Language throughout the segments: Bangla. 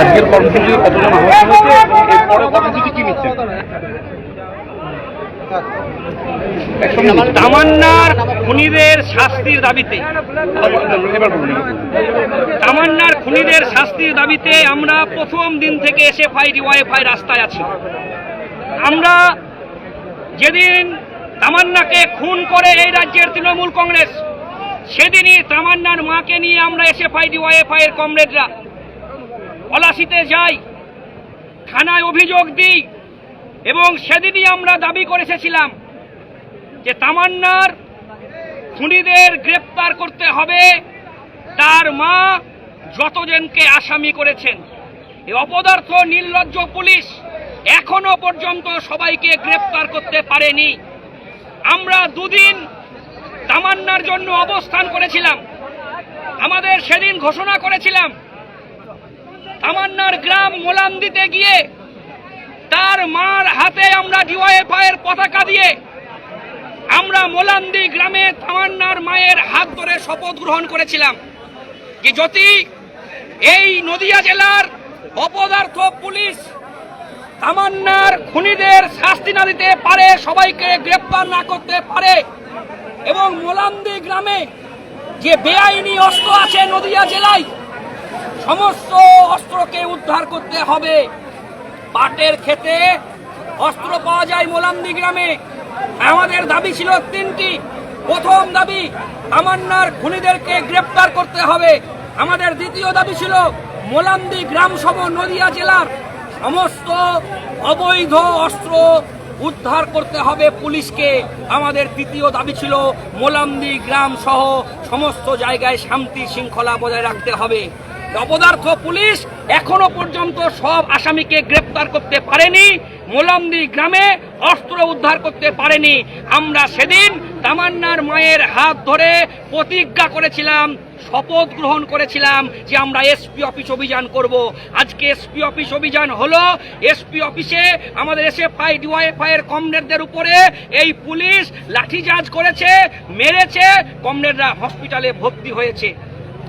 আজকের কর্মসূচি কতজন আহত হয়েছে? এরপরে কর্মসূচি কি নিচ্ছে? তামান্নার খুনিদের শাস্তির দাবিতে। তামান্নার খুনিদের শাস্তির দাবিতে আমরা প্রথম দিন থেকে এসএফআই ডিওয়াইফআই রাস্তায় আছি। আমরা যেদিন তামান্নাকে খুন করে এই রাজ্যের তৃণমূল কংগ্রেস সেদিনই তামান্নার মাকে নিয়ে আমরা এসএফআই ডিওয়াইএফআই এর কমরেডরা পলাশিতে যাই, থানায় অভিযোগ দিই, এবং সেদিনই আমরা দাবি করে এসেছিলাম যে তামান্নার খুনিদের গ্রেপ্তার করতে হবে। তার মা যতজনকে আসামি করেছেন এই অপদার্থ, নির্লজ্জ পুলিশ এখনও পর্যন্ত সবাইকে গ্রেপ্তার করতে পারেনি। আমরা দুদিন তামান্নার জন্য অবস্থান করেছিলাম। আমাদের সেদিন ঘোষণা করেছিলাম তামান্নার গ্রাম মোলান দিতে গিয়ে তার মার হাতে আমরা ডিওয়াইএফআই এর পতাকা দিয়ে আমরা মোলান্দি গ্রামে তামান্নার মায়ের হাত ধরে শপথ গ্রহণ করেছিলাম যে যদি এই নদিয়া জেলার অপদার্থ পুলিশ তামান্নার খুনিদের শাস্তি না দিতে পারে, সবাইকে গ্রেপ্তার না করতে পারে এবং মোলান্দি গ্রামে যে বেআইনি অস্ত্র আছে নদিয়া জেলায় সমস্ত অস্ত্রকে উদ্ধার করতে হবে। পাটের খেতে অস্ত্র পাওয়া যায় মোলামদি গ্রামে। আমাদের দাবি ছিল তিনটি। প্রথম দাবি তামান্নার খুনিদেরকে গ্রেপ্তার করতে হবে। আমাদের দ্বিতীয় দাবি ছিল মোলামদি গ্রাম সম নদিয়া জেলার সমস্ত অবৈধ অস্ত্র উদ্ধার করতে হবে পুলিশকে। আমাদের তৃতীয় দাবি ছিল মোলামদি গ্রাম সহ সমস্ত জায়গায় শান্তি শৃঙ্খলা বজায় রাখতে হবে। অপদার্থ পুলিশ এখনও পর্যন্ত সব আসামিকে গ্রেপ্তার করতে পারেনি। মোলামদি গ্রামে অস্ত্র উদ্ধার করতে পারেনি। আমরা সেদিন তামান্নার মায়ের হাত ধরে প্রতিজ্ঞা করেছিলাম, শপথ গ্রহণ করেছিলাম যে আমরা এসপি অফিস অভিযান করব। আজকে এসপি অফিস অভিযান হলো, এসপি অফিসে আমাদের এসএফআই, ডিওয়াইএফআই এর কমরেডদের উপরে এই পুলিশ লাঠিচার্জ করেছে, মেরেছে, কমরেডরা হসপিটালে ভর্তি হয়েছে।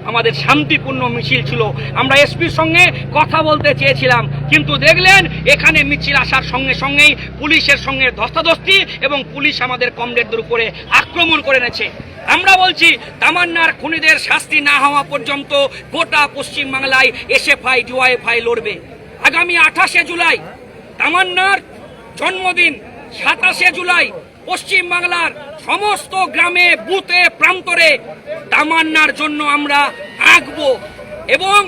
আমাদের শান্তিপূর্ণ মিছিল ছিল। আমরা এসপির সঙ্গে কথা বলতে চেয়েছিলাম, কিন্তু দেখলেন এখানে মিছিল আসার সঙ্গে সঙ্গেই পুলিশের সঙ্গে ধস্তাধস্তি এবং পুলিশ আমাদের কমরেডদের উপরে আক্রমণ করে এনেছে। আমরা বলছি, তামান্নার খুনিদের শাস্তি না হওয়া পর্যন্ত গোটা পশ্চিমবাংলায় এসএফআই, ডিওয়াইএফআই লড়বে। আগামী আঠাশে জুলাই, তামান্নার জন্মদিন, সাতাশে জুলাই পশ্চিম বাংলার সমস্ত গ্রামে, বুথে, প্রান্তরে তামান্নার জন্য আমরা আঁকবো এবং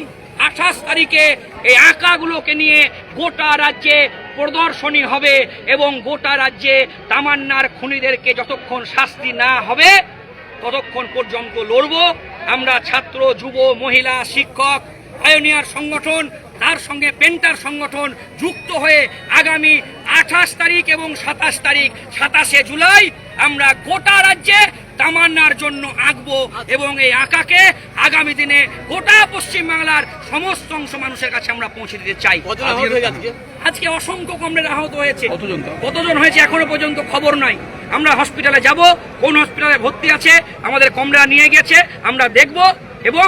আঠাশ তারিখে এই আঁকাগুলোকে নিয়ে গোটা রাজ্যে প্রদর্শনী হবে এবং গোটা রাজ্যে তামান্নার খুনিদেরকে যতক্ষণ শাস্তি না হবে, ততক্ষণ পর্যন্ত লড়ব। আমরা ছাত্র, যুব, মহিলা, শিক্ষক পায়োনিয়ার সংগঠন, তার সঙ্গে পেন্টার সংগঠন যুক্ত হয়ে আগামী আঠাশ তারিখ এবং সাতাশ তারিখ সাতাশে জুলাই আমরা গোটা রাজ্যে তামান্নার জন্য আঁকবো এবং এই আঁকাকে আগামী দিনে গোটা পশ্চিমবাংলার সমস্ত অংশ মানুষের কাছে আমরা পৌঁছে দিতে চাই। আজকে? অসংখ্য কমরেড আহত হয়েছে। কতজন হয়েছে এখনও পর্যন্ত খবর নাই। আমরা হসপিটালে যাব কোন হসপিটালে ভর্তি আছে আমাদের কমরেডরা নিয়ে গেছে আমরা দেখব এবং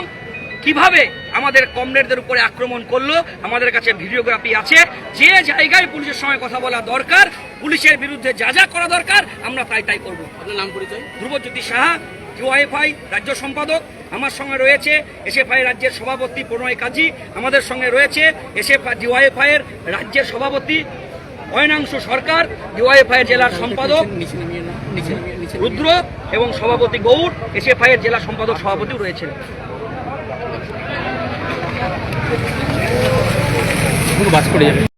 কীভাবে আমাদের কমরেডদের উপরে আক্রমণ করল। আমাদের কাছে ভিডিওগ্রাফি আছে। যে জায়গায় পুলিশের সঙ্গে কথা বলা দরকার পুলিশের বিরুদ্ধে যা যা করা দরকার আমরা তাই তাই করব। আপনার নাম পরিচয়? ধ্রুবজ্যোতি সাহা ডিওয়াইফআই রাজ্য সম্পাদক। আমার সঙ্গে রয়েছে এসএফআই রাজ্যের সভাপতি প্রণয় কাজী। আমাদের সঙ্গে রয়েছে এসএফআই ডিওয়াইফআই এর রাজ্যের সভাপতি অয়নাংশু সরকার ডিওয়াইফআই এর জেলার সম্পাদক রুদ্র এবং সভাপতি গৌর এসএফআই এর জেলা সম্পাদক সভাপতিও রয়েছেন। পুরো বাস করে যাবে